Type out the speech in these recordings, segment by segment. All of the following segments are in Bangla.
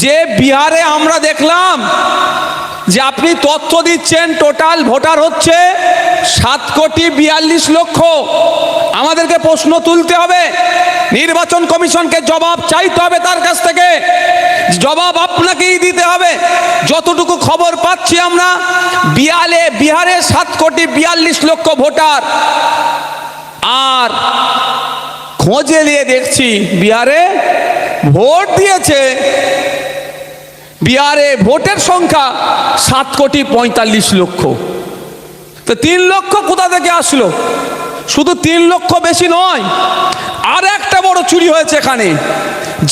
যে বিহারে আমরা দেখলাম যে আপনি তথ্য দিচ্ছেন টোটাল ভোটার হচ্ছে সাত কোটি বিয়াল্লিশ লক্ষ। আমাদেরকে প্রশ্ন তুলতে হবে, নির্বাচন কমিশনকে জবাব চাইতে হবে তার কাছ থেকে। জবাব আপনাকেই দিতে হবে। যতটুকু খবর পাচ্ছি আমরা, বিয়ালে, বিহারে সাত কোটি বিয়াল্লিশ লক্ষ ভোটার। আর খোঁজে নিয়ে দেখছি বিহারে ভোট দিয়েছে বিহারে ভোটের সংখ্যা সাত কোটি পঁয়তাল্লিশ লক্ষ। তো তিন লক্ষ কোথা থেকে আসলো? শুধু তিন লক্ষ বেশি নয়, আর একটা বড় চুরি হয়েছে এখানে।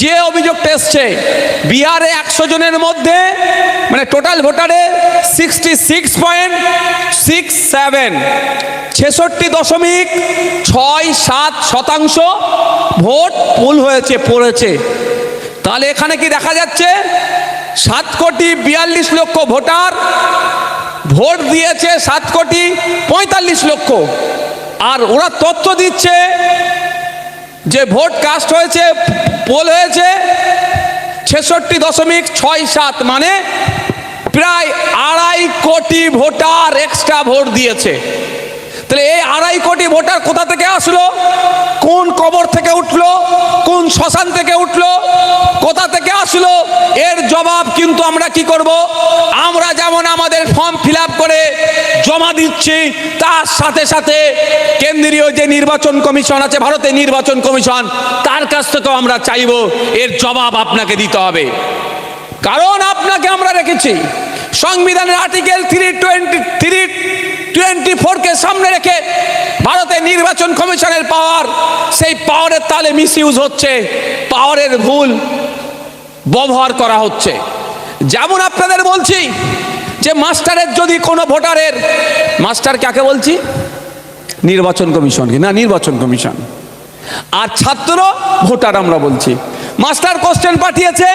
যে অভিযোগটা এসছে, বিহারে একশো জনের মধ্যে মানে total ভোটারে sixty six point six seven, ছেষট্টি দশমিক ছয় সাত শতাংশ ভোট পুল হয়েছে, পড়েছে। তাহলে এখানে কি দেখা যাচ্ছে? সাত কোটি বিয়াল্লিশ লক্ষ ভোটার, ভোট দিয়েছে সাত কোটি পঁয়তাল্লিশ লক্ষ। আর ওরা তথ্য দিচ্ছে যে ভোট কাস্ট হয়েছে, পোল হয়েছে ছেষট্টি দশমিক ছয় সাত মানে প্রায় আড়াই কোটি ভোটার এক্সট্রা ভোট দিয়েছে। তাহলে এই আড়াই কোটি ভোটার কোথা থেকে আসলো? কোন কবর থেকে উঠল? কোন শ্মশান থেকে আসলো, এর জবাব কিন্তু আমরা কি করব? আমরা যেমন আমাদের ফর্ম ফিল করে জমা দিচ্ছি, তার সাথে সাথে কেন্দ্রীয় যে নির্বাচন কমিশন আছে ভারতের নির্বাচন কমিশন, তার কাছ থেকেও আমরা চাইব, এর জবাব আপনাকে দিতে হবে। কারণ আপনাকে আমরা রেখেছি। সংবিধানের article three twenty three twenty ফোরকে সামনে রেখে ভারতের নির্বাচন কমিশনের পাওয়ার সেই পাওয়ারের তালে মিস হচ্ছে পাওয়ারের ভুল ব্যবহার করা হচ্ছে। যেমন আপনাদের বলছি যে মাস্টারের যদি কোনো ভোটারের, মাস্টার কাকে বলছি? নির্বাচন কমিশনকে না, নির্বাচন কমিশন। আর ছাত্র ভোটার আমরা বলছি। মাস্টার কোশ্চেন পাঠিয়েছে,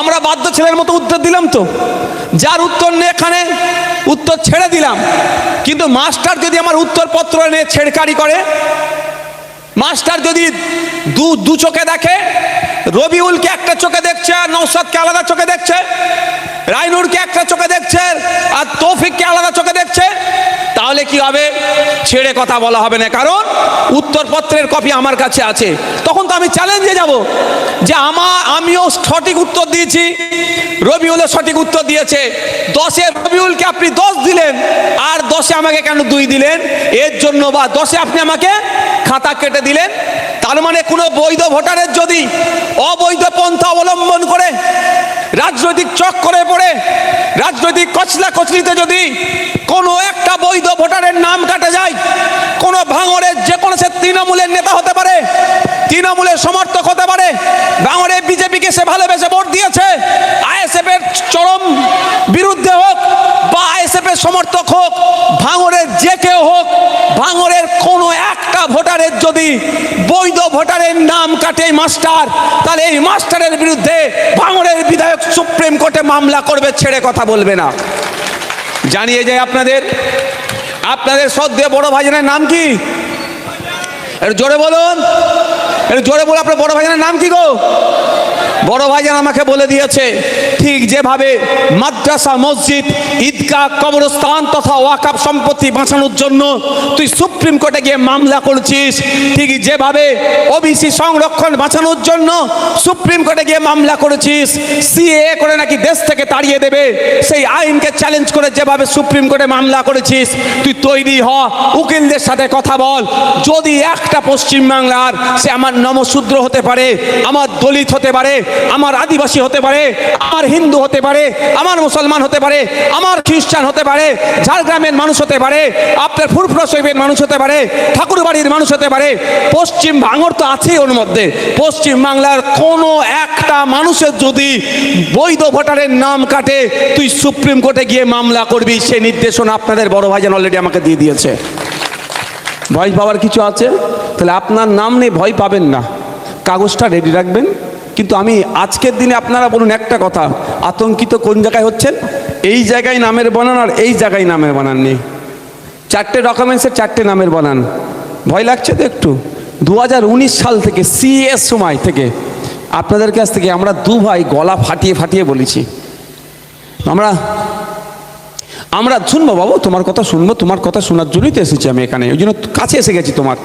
আমরা বাধ্য ছেলের মতো উত্তর দিলাম তো। যার উত্তর নেই এখানে উত্তর ছেড়ে দিলাম। কিন্তু মাস্টার যদি আমার উত্তরপত্র নিয়ে ছেড়কারি করে, মাস্টার যদি দু দু চোখে দেখে, রবিউলকে একটা চোখে দেখছে আর নৌসাদকে আলাদা চোখে দেখছে, রাইনুরকে একটা চোখে দেখছে, আর তৌফিককে আলাদা চোখে দেখছে, তাহলে কি হবে? ছেড়ে কথা বলা হবে না, কারণ উত্তরপত্রের কপি আমার কাছে আছে। তখন তো আমি চ্যালেঞ্জে যাব যে আমার আমিও সঠিক উত্তর দিয়েছি, রবিউলও সঠিক উত্তর দিয়েছে। দশে রবিউলকে আপনি দশ দিলেন, আর দশে আমাকে কেন দুই দিলেন? এর জন্য বা দশে আপনি আমাকে খাতা কেটে দিলেন তার মানে কোনো বৈধ ভোটারের যদি অবৈধ পন্থা অবলম্বন করে, রাজনৈতিক চক্করে পড়ে, রাজনৈতিক কচলা কচলিতে যদি কোনো একটা বৈধ ভোটারের নাম কাটা যায়, কোনো ভাঙরের যে কোনো সে তৃণমূলের নেতা হতে পারে, তৃণমূলের সমর্থক হতে পারে ভাঙরে বিজেপিকে সে ভালোবেসে ভোট দিয়েছে আইএসএফ এর চরম বিরুদ্ধে হোক বা আইএসএফ এর সমর্থক হোক ভাঙড়ের যে কেউ হোক ভাঙড়ের কোনো একটা ভোটারের যদি বৈধ ভোটারের নাম কাটে মাস্টার, তাহলে এই মাস্টারের বিরুদ্ধে ভাঙড়ের বিধায়ক সুপ্রিম কোর্টে মামলা করবে, ছেড়ে কথা বলবে না। জানিয়ে যায় আপনাদের আপনাদের সদ্যে বড় ভাইজানের নাম কি? জোরে বলুন জোরে বলুন, আপনার বড় ভাইজানের নাম কি গো? বড় ভাইজান আমাকে বলে দিয়েছে, ঠিক যেভাবে মাদ্রাসা, মসজিদ, ঈদগাহ, কবরস্থান তথা ওয়াকাব সম্পত্তি বাঁচানোর জন্য তুই সুপ্রিম কোর্টে গিয়ে মামলা করেছিস, ঠিক যেভাবে ওবিসি সংরক্ষণ বাঁচানোর জন্য সুপ্রিম কোর্টে গিয়ে মামলা করেছিস সিএ করে নাকি দেশ থেকে তাড়িয়ে দেবে, সেই আইনকে চ্যালেঞ্জ করে যেভাবে সুপ্রিম কোর্টে মামলা করেছিস, তুই তৈরি হ, উকিলদের সাথে কথা বল, যদি একটা পশ্চিমবাংলার সে আমার নমশূদ্র হতে পারে, আমার দলিত হতে পারে আমার আদিবাসী হতে পারে, আমার হিন্দু হতে পারে, আমার মুসলমান হতে পারে, আমার খ্রিস্টান হতে পারে, ঝাড়গ্রামের মানুষ হতে পারে, আপনার ফুরফুরা শৈবের মানুষ হতে পারে, ঠাকুরবাড়ির মানুষ হতে পারে, পশ্চিম ভাঙর তো আছেই ওর মধ্যে। পশ্চিম বাংলার কোনো একটা মানুষের যদি বৈধ ভোটারের নাম কাটে, তুই সুপ্রিম কোর্টে গিয়ে মামলা করবি, সে নির্দেশনা আপনাদের বড় ভাইজান অলরেডি আমাকে দিয়ে দিয়েছে। ভয় পাওয়ার কিছু আছে? তাহলে আপনার নাম নেই ভয় পাবেন না। কাগজটা রেডি রাখবেন। কিন্তু আমি আজকের দিনে আপনারা বলুন একটা কথা, আতঙ্কিত কোন জায়গায় হচ্ছেন? এই জায়গায় নামের বানান আর এই জায়গায় নামের বানান নেই। চারটে ডকুমেন্টসের চারটে নামের বানান। ভয় লাগছে তো একটু? দু হাজার উনিশ সাল থেকে, সিএস সময় থেকে, আপনাদের কাছ থেকে আমরা দু ভাই গলা ফাটিয়ে ফাটিয়ে বলেছি। আমরা আমরা শুনব বাবু, তোমার কথা শুনব, তোমার কথা শোনার জন্যই তো এসেছি আমি এখানে। ওই জন্য কাছে এসে গেছি তোমার।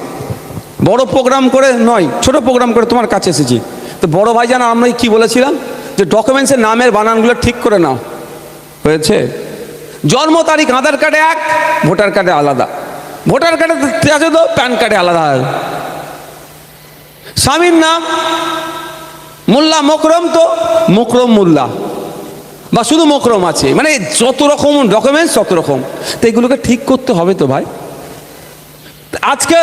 বড় প্রোগ্রাম করে নয়, ছোট প্রোগ্রাম করে তোমার কাছে এসেছি। তো বড় ভাই জানা আমরা কি বলেছিলাম? যে ডকুমেন্টসের নামের বানানগুলো ঠিক করে নাও। হয়েছে? জন্ম তারিখ, আধার কার্ডে এক, ভোটার কার্ডে আলাদা। ভোটার কার্ডে আছে তো? প্যান কার্ডে আলাদা। স্বামীর নাম, মোল্লা মোকরম তো? মোকরম মোল্লা। বা শুধু মোকরম আছে। মানে যত রকম ডকুমেন্টস তত রকম। তো এগুলোকে ঠিক করতে হবে তো ভাই? আজকে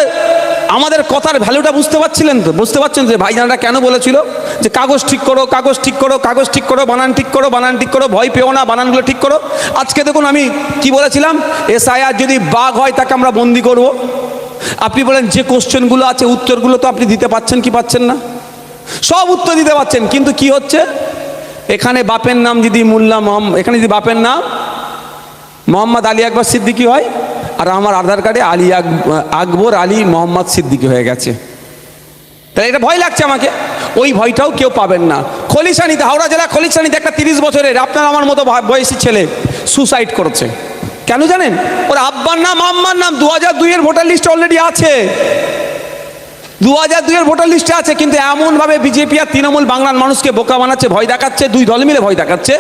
আমাদের কথার ভ্যালুটা বুঝতে পারছিলেন তো? বুঝতে পারছেন যে ভাইজানরা কেন বলেছিল? যে কাগজ ঠিক করো, কাগজ ঠিক করো, কাগজ ঠিক করো, বানান ঠিক করো, বানান ঠিক করো, ভয় পেও না, বানানগুলো ঠিক করো। আজকে দেখুন আমি কি বলেছিলাম? এসআইআর যদি বাঘ হয় তাকে আমরা বন্দি করব। আপনি বলেন যে কোশ্চেনগুলো আছে, উত্তরগুলো তো আপনি দিতে পাচ্ছেন কি পাচ্ছেন না? সব উত্তর দিতে পাচ্ছেন, কিন্তু কি হচ্ছে? এখানে বাপের নাম যদি মোল্লা মোহাম্মদ এখানে যদি বাপের নাম মোহাম্মদ আলী আকবর সিদ্দিকি হয় আর আমার আধার কার্ডে আলী আক- আকবর আলী মোহাম্মদ সিদ্দিকী হয়ে গেছে। তাহলে এটা ভয় লাগছে আমাকে? ওই ভয়টাও কেউ পাবেন না। খলিশানিতে, হাওড়া জেলা খলিশানিতে একটা তিরিশ বছরের আপনার আমার মতো বয়সী ছেলে সুসাইড করেছে। কেন জানেন? ওর আব্বার নাম, আম্মার নাম দু হাজার দুইয়ের ভোটার লিস্ট অলরেডি আছে। দু হাজার দুইয়ের ভোটার লিস্টে আছে, কিন্তু এমনভাবে বিজেপি আর তৃণমূল বাংলার মানুষকে বোকা বানাচ্ছে, ভয় দেখাচ্ছে, দুই দল মিলে ভয় দেখাচ্ছে।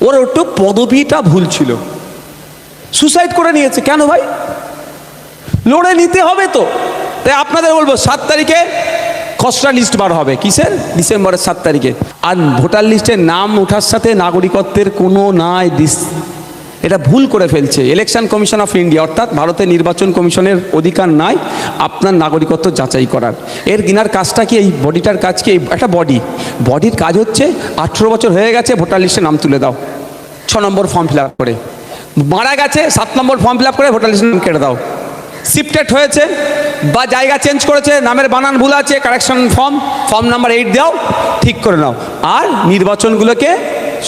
ওর একটু পদবিটা ভুল ছিল। সুসাইড করে নিয়েছে। কেন ভাই? লড়ে নিতে হবে তো। তাই আপনাদের বলব, সাত তারিখে খসড়া লিস্ট বার হবে। কিসের? ডিসেম্বরের সাত তারিখে। আর ভোটার লিস্টে নাম ওঠার সাথে নাগরিকত্বের কোনো নাই এটা ভুল করে ফেলছে। ইলেকশন কমিশন অফ ইন্ডিয়া অর্থাৎ ভারতের নির্বাচন কমিশনের অধিকার নাই আপনার নাগরিকত্ব যাচাই করার। এর গিনার কাজটা কি? এই বডিটার কাজ কি? একটা বডি বডির কাজ হচ্ছে, আঠেরো বছর হয়ে গেছে, ভোটার লিস্টে নাম তুলে দাও। ছ নম্বর ফর্ম ফিল করে। মারা গেছে, সাত নম্বর ফর্ম ফিল আপ করে ভোটার লিস্টে নাম কেটে দাও। শিফটেড হয়েছে বা জায়গা চেঞ্জ করেছে, নামের বানান ভুল আছে correction form form number eight দাও, ঠিক করে নাও। আর নির্বাচনগুলোকে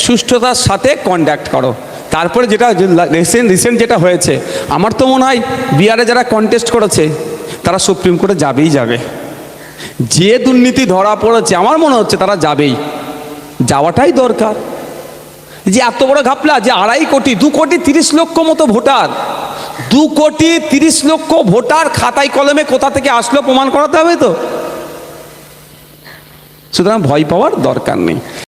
সুষ্ঠুতার সাথে কন্ডাক্ট করো। তারপরে যেটা রিসেন্ট রিসেন্ট যেটা হয়েছে, আমার তো মনে হয় বিহারে যারা কন্টেস্ট করেছে, তারা সুপ্রিম কোর্টে যাবেই যাবে। যে দুর্নীতি ধরা পড়েছে, আমার মনে হচ্ছে তারা যাবেই। যাওয়াটাই দরকার। যে এত বড় ঘাপলা, যে আড়াই কোটি, দু কোটি তিরিশ লক্ষ মতো ভোটার। দু কোটি তিরিশ লক্ষ ভোটার খাতায় কলমে কোথা থেকে আসলো প্রমাণ করাতে হবে তো? সুতরাং ভয় পাওয়ার দরকার নেই।